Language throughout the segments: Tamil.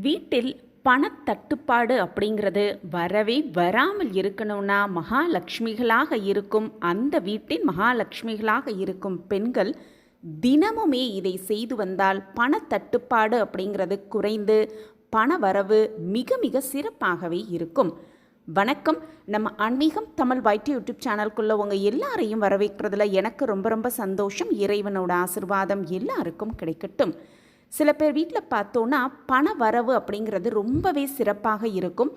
வீட்டில் பணத்தட்டுப்பாடு அப்படிங்கிறது வரவே வராமல் இருக்கணும்னா மகாலட்சுமிகளாக இருக்கும். அந்த வீட்டின் மகாலட்சுமிகளாக இருக்கும் பெண்கள் தினமுமே இதை செய்து வந்தால் பணத்தட்டுப்பாடு அப்படிங்கிறது குறைந்து பண வரவு மிக மிக சிறப்பாகவே இருக்கும். வணக்கம். நம்ம ஆன்மீகம் தமிழ் வைட்டி யூடியூப் சேனல்குள்ளே உங்கள் எல்லாரையும் வரவேற்கிறதுல எனக்கு ரொம்ப ரொம்ப சந்தோஷம். இறைவனோட ஆசிர்வாதம் எல்லாருக்கும் கிடைக்கட்டும். சில பேர் வீட்டில் பார்த்தோன்னா பண வரவு அப்படிங்கிறது ரொம்பவே சிறப்பாக இருக்கும்.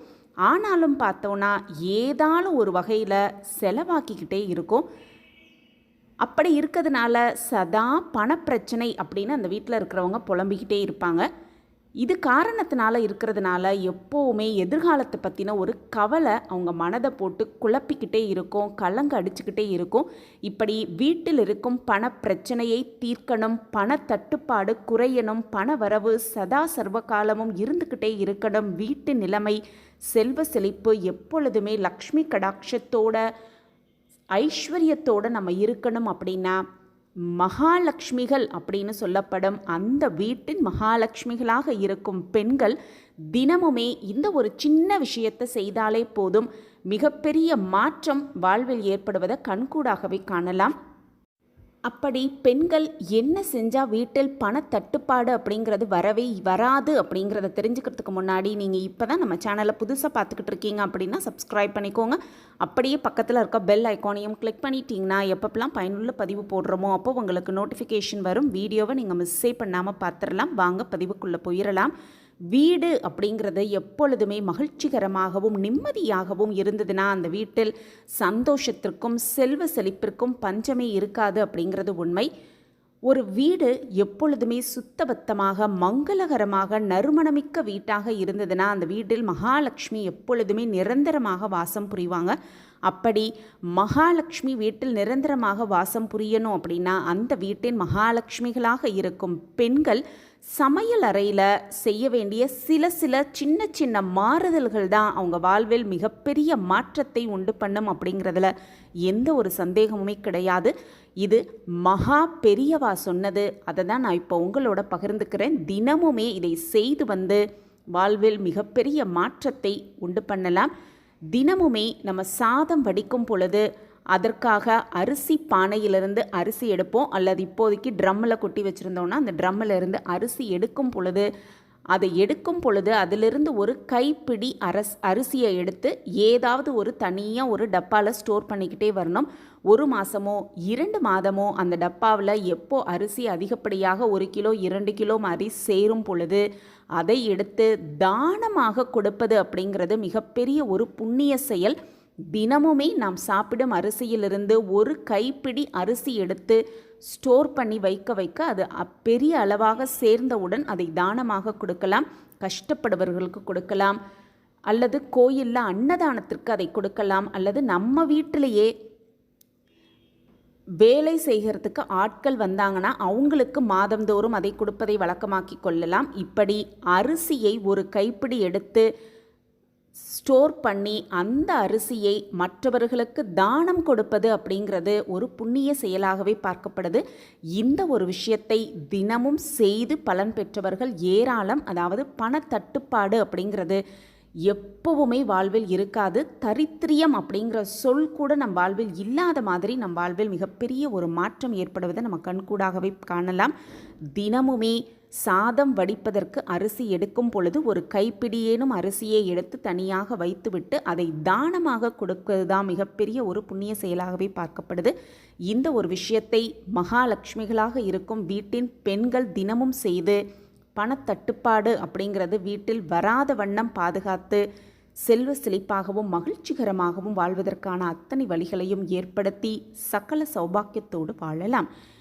ஆனாலும் பார்த்தோன்னா ஏதாலும் ஒரு வகையில் செலவாக்கிக்கிட்டே இருக்கும். அப்படி இருக்கிறதுனால சதா பணப்பிரச்சனை அப்படின்னு அந்த வீட்டில் இருக்கிறவங்க புலம்பிக்கிட்டே இருப்பாங்க. இது காரணத்தினால இருக்கிறதுனால எப்போவுமே எதிர்காலத்தை பற்றின ஒரு கவலை அவங்க மனதை போட்டு குழப்பிக்கிட்டே இருக்கும் கலங்க அடிச்சுக்கிட்டே இருக்கும். இப்படி வீட்டில் இருக்கும் பண பிரச்சனையை தீர்க்கணும் பண தட்டுப்பாடு குறையணும் பண வரவு சதா சர்வ காலமும் இருந்துக்கிட்டே இருக்கணும். வீட்டு நிலைமை செல்வ செழிப்பு எப்பொழுதுமே லக்ஷ்மி கடாட்சத்தோட ஐஸ்வர்யத்தோடு நம்ம இருக்கணும் அப்படின்னா மகாலட்சுமிகள் அப்படின்னு சொல்லப்படும் அந்த வீட்டின் மகாலட்சுமிகளாக இருக்கும் பெண்கள் தினமுமே இந்த ஒரு சின்ன விஷயத்தை செய்தாலே போதும். மிகப்பெரிய மாற்றம் வாழ்வில் ஏற்படுவதை கண்கூடாகவே காணலாம். அப்படி பெண்கள் என்ன செஞ்சால் வீட்டில் பணத்தட்டுப்பாடு அப்படிங்கிறது வரவே வராது அப்படிங்கிறத தெரிஞ்சுக்கிறதுக்கு முன்னாடி நீங்கள் இப்போ தான் நம்ம சேனலை புதுசாக பார்த்துக்கிட்டு இருக்கீங்க அப்படின்னா சப்ஸ்கிரைப் பண்ணிக்கோங்க. அப்படியே பக்கத்தில் இருக்க பெல் ஐக்கானையும் கிளிக் பண்ணிட்டீங்கன்னா எப்பப்பெல்லாம் பயனுள்ள பதிவு போடுறோமோ அப்போ உங்களுக்கு நோட்டிஃபிகேஷன் வரும். வீடியோவை நீங்கள் மிஸ்ஸே பண்ணாமல் பார்த்துடலாம். வாங்க பதிவுக்குள்ளே போயிடலாம். வீடு அப்படிங்கிறது எப்பொழுதுமே மகிழ்ச்சிகரமாகவும் நிம்மதியாகவும் இருந்ததுன்னா அந்த வீட்டில் சந்தோஷத்திற்கும் செல்வ செழிப்பிற்கும் பஞ்சமே இருக்காது அப்படிங்கிறது உண்மை. ஒரு வீடு எப்பொழுதுமே சுத்தபத்தமாக மங்களகரமாக நறுமணமிக்க வீட்டாக இருந்ததுன்னா அந்த வீட்டில் மகாலட்சுமி எப்பொழுதுமே நிரந்தரமாக வாசம் புரிவாங்க. அப்படி மகாலட்சுமி வீட்டில் நிரந்தரமாக வாசம் புரியணும் அப்படின்னா அந்த வீட்டின் மகாலட்சுமிகளாக இருக்கும் பெண்கள் சமையல் அறையில் செய்ய வேண்டிய சில சில சின்ன சின்ன மாறுதல்கள் தான் அவங்க வாழ்வில் மிகப்பெரிய மாற்றத்தை உண்டு பண்ணும் அப்படிங்கிறதுல எந்த ஒரு சந்தேகமுமே கிடையாது. இது மகா பெரியவா சொன்னது. அதை தான் நான் இப்போ உங்களோட பகிர்ந்துக்கிறேன். தினமுமே இதை செய்து வந்து வாழ்வில் மிகப்பெரிய மாற்றத்தை உண்டு பண்ணலாம். தினமுமே நம்ம சாதம் வடிக்கும் பொழுது அதற்காக அரிசி பானையிலிருந்து அரிசி எடுப்போம். அல்லது இப்போதைக்கு ட்ரம்மில் கொட்டி வச்சுருந்தோன்னா அந்த ட்ரம்மில் இருந்து அரிசி எடுக்கும் பொழுது அதை எடுக்கும் பொழுது அதிலிருந்து ஒரு கைப்பிடி அரஸ் அரிசியை எடுத்து ஏதாவது ஒரு தனியாக ஒரு டப்பாவில் ஸ்டோர் பண்ணிக்கிட்டே வரணும். ஒரு மாதமோ இரண்டு மாதமோ அந்த டப்பாவில் எப்போ அரிசி அதிகப்படியாக ஒரு கிலோ இரண்டு கிலோ மாதிரி சேரும் பொழுது அதை எடுத்து தானமாக கொடுப்பது அப்படிங்கிறது மிகப்பெரிய ஒரு புண்ணிய செயல். தினமுமே நாம் சாப்பிடும் அரிசியிலிருந்து ஒரு கைப்பிடி அரிசி எடுத்து ஸ்டோர் பண்ணி வைக்க வைக்க அது பெரிய அளவாக சேர்ந்தவுடன் அதை தானமாக கொடுக்கலாம் கஷ்டப்படுபவர்களுக்கு கொடுக்கலாம் அல்லது கோயிலில் அன்னதானத்திற்கு அதை கொடுக்கலாம் அல்லது நம்ம வீட்டிலேயே வேலை செய்கிறதுக்கு ஆட்கள் வந்தாங்கன்னா அவங்களுக்கு மாதந்தோறும் அதை கொடுப்பதை வழக்கமாக்கி கொள்ளலாம். இப்படி அரிசியை ஒரு கைப்பிடி எடுத்து ஸ்டோர் பண்ணி அந்த அரிசியை மற்றவர்களுக்கு தானம் கொடுப்பது அப்படிங்கிறது ஒரு புண்ணிய செயலாகவே பார்க்கப்படுது. இந்த ஒரு விஷயத்தை தினமும் செய்து பலன் பெற்றவர்கள் ஏராளம். அதாவது பணத்தட்டுப்பாடு அப்படிங்கிறது எப்பவுமே வாழ்வில் இருக்காது. தரித்திரியம் அப்படிங்கிற சொல் கூட நம் வாழ்வில் இல்லாத மாதிரி நம் வாழ்வில் மிகப்பெரிய ஒரு மாற்றம் ஏற்படுவதை நம்ம கண்கூடாகவே காணலாம். தினமுமே சாதம் வடிப்பதற்கு அரிசி எடுக்கும் பொழுது ஒரு கைப்பிடியேனும் அரிசியை எடுத்து தனியாக வைத்துவிட்டு அதை தானமாக கொடுப்பது தான் மிகப்பெரிய ஒரு புண்ணிய செயலாகவே பார்க்கப்படுது. இந்த ஒரு விஷயத்தை மகாலட்சுமிகளாக இருக்கும் வீட்டின் பெண்கள் தினமும் செய்து பணத்தட்டுப்பாடு அப்படிங்கிறது வீட்டில் வராத வண்ணம் பாதுகாத்து செல்வ செழிப்பாகவும் மகிழ்ச்சிகரமாகவும் வாழ்வதற்கான அத்தனை வழிகளையும் ஏற்படுத்தி சகல சௌபாக்கியத்தோடு வாழலாம்.